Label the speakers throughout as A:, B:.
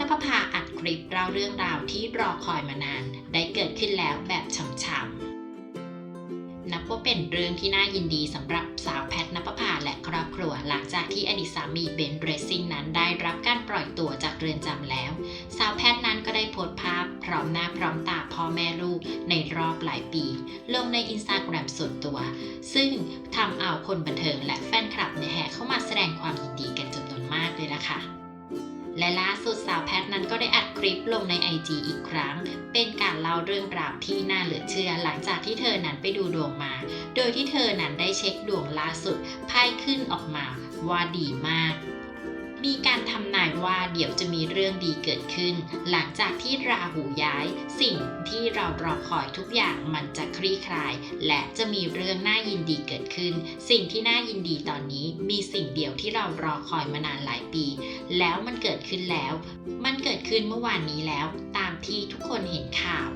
A: นภพาอัดคลิปเล่าเรื่องราวที่รอคอยมานาน ได้เกิดขึ้นแล้วแบบช่ำๆนับว่าเป็นเรื่องที่น่ายินดีสำหรับสาวแพทนภพาและครอบครัวหลังจากที่อดีตสามีเบนเรซซิ่งนั้นได้รับการปล่อยตัวจากเรือนจำแล้ว สาวแพทนั้นก็ได้โพสต์ภาพ พร้อมหน้าพร้อมตาพ่อแม่ลูกในรอบหลายปี ลงในอินสตาแกรมส่วนตัว ซึ่งทำเอาคนบันเทิงและแฟนคลับเนี่ยแห่เข้ามาแสดงความยินดีกันจำนวนมากเลยล่ะค่ะ และล่าสุดสาวแพทนั้นก็ได้อัดคลิปลงใน IG อีกครั้ง เป็นการเล่าเรื่องราวที่น่าเหลือเชื่อหลังจากที่เธอนั้นไปดูดวงมา โดยที่เธอนั้นได้เช็คดวงล่าสุดไพ่ขึ้นออกมาว่าดีมาก มีการทำนายว่าเดี๋ยวจะมีเรื่องดีเกิดขึ้น หลังจากที่ราหูย้าย สิ่งที่เรารอคอยทุกอย่างมันจะคลี่คลาย และจะมีเรื่องน่ายินดีเกิดขึ้น สิ่งที่น่ายินดีตอนนี้มีสิ่งเดียวที่เรารอคอยมานานหลายปี แล้วมันเกิดขึ้นแล้ว มันเกิดขึ้นเมื่อวานนี้แล้ว ตามที่ทุกคนเห็นข่าว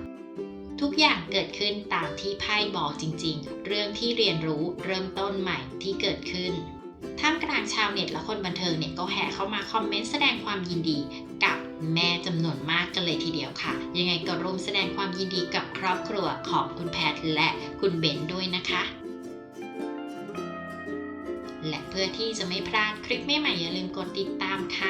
A: ทุกอย่างเกิดขึ้นตามที่ไพ่บอกจริงๆ เรื่องที่เรียนรู้เริ่มต้นใหม่ที่เกิดขึ้น ท่ามกลางชาวเน็ตและคนบันเทิงเนี่ยก็แห่เข้ามาคอมเมนต์แสดงความยินดีกับแม่จำนวนมากกันเลยทีเดียวค่ะ ยังไงก็ร่วมแสดงความยินดีกับครอบครัวของคุณแพทและคุณเบนด้วยนะคะ และเพื่อที่จะไม่พลาดคลิปใหม่ๆอย่าลืมกดติดตามค่ะ